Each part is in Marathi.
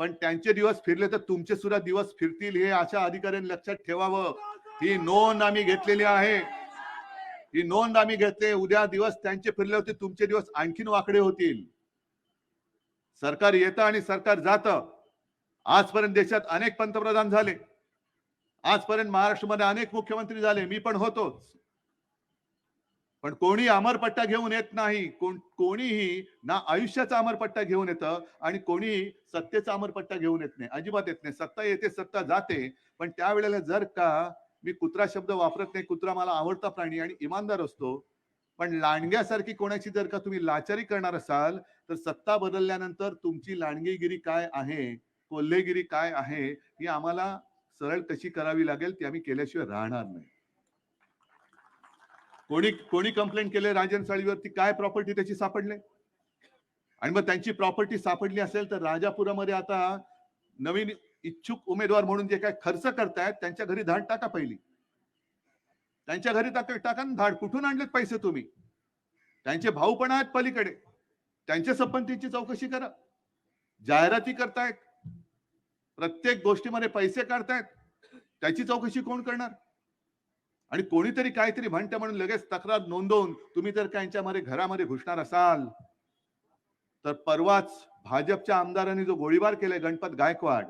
पण त्यांचे दिवस फिरले तर तुमचे सुद्धा दिवस फिरतील हे अशा अधिकाऱ्यांनी लक्षात ठेवावं. ही नोंद आम्ही घेतलेली आहे. ही नोंद आम्ही घेतले. उद्या दिवस त्यांचे फिरले होते तुमचे दिवस आणखीन वाकडे होतील. सरकार येतं आणि सरकार जात. आजपर्यंत देशात अनेक पंतप्रधान झाले. आजपर्यंत महाराष्ट्रामध्ये अनेक मुख्यमंत्री झाले. मी पण होतोच. पण कोणी अमरपट्टा घेऊन येत नाही. कोण कोणीही ना आयुष्याचा अमरपट्टा घेऊन येतं आणि कोणीही सत्तेचा अमरपट्टा घेऊन येत नाही. अजिबात येत नाही. सत्ता येते सत्ता जाते. पण त्यावेळेला जर का मी कुत्रा शब्द वापरत नाही कुत्रा मला आवडता प्राणी आणि इमानदार असतो. पण लांडग्यासारखी कोणाची जर का तुम्ही लाचारी करणार असाल तर सत्ता बदलल्यानंतर तुमची लांडगीगिरी काय आहे? कोल्हेगिरी काय आहे? ही आम्हाला सरळ कशी करावी लागेल ती आम्ही केल्याशिवाय राहणार नाही. कोणी कोणी कंप्लेंट केले राजन साळीवरती काय प्रॉपर्टी त्याची सापडले? आणि मग त्यांची प्रॉपर्टी सापडली असेल तर राजापुरामध्ये आता नवीन इच्छुक उमेदवार म्हणून जे काय खर्च करतायत त्यांच्या घरी धाड टाका पहिली. त्यांच्या घरी टाका टाका धाड. कुठून आणलेत पैसे तुम्ही? त्यांचे भाऊ पण आहेत पलीकडे. त्यांच्या संबंधीची चौकशी करा. जाहिराती करतायत. प्रत्येक गोष्टीमध्ये पैसे काढतायत. त्याची चौकशी कोण करणार? आणि कोणीतरी काहीतरी म्हणतं म्हणून लगेच तक्रार नोंदवून तुम्ही जर का यांच्यामध्ये घरामध्ये घुसणार असाल तर परवाच भाजपच्या आमदारांनी जो गोळीबार केलाय गणपत गायकवाड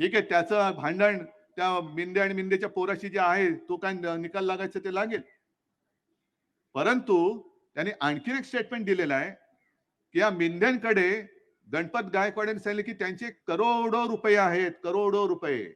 ठीक आहे त्याचं भांडण त्या मिंदे आणि मिंदेच्या पोराशी जे आहे तो काय निकाल लागायचा ते लागेल. परंतु त्यांनी आणखीन एक स्टेटमेंट दिलेलं आहे की या मिंद्यांकडे गणपत गायकवाड यांनी सांगितले की त्यांचे करोडो रुपये आहेत करोडो रुपये.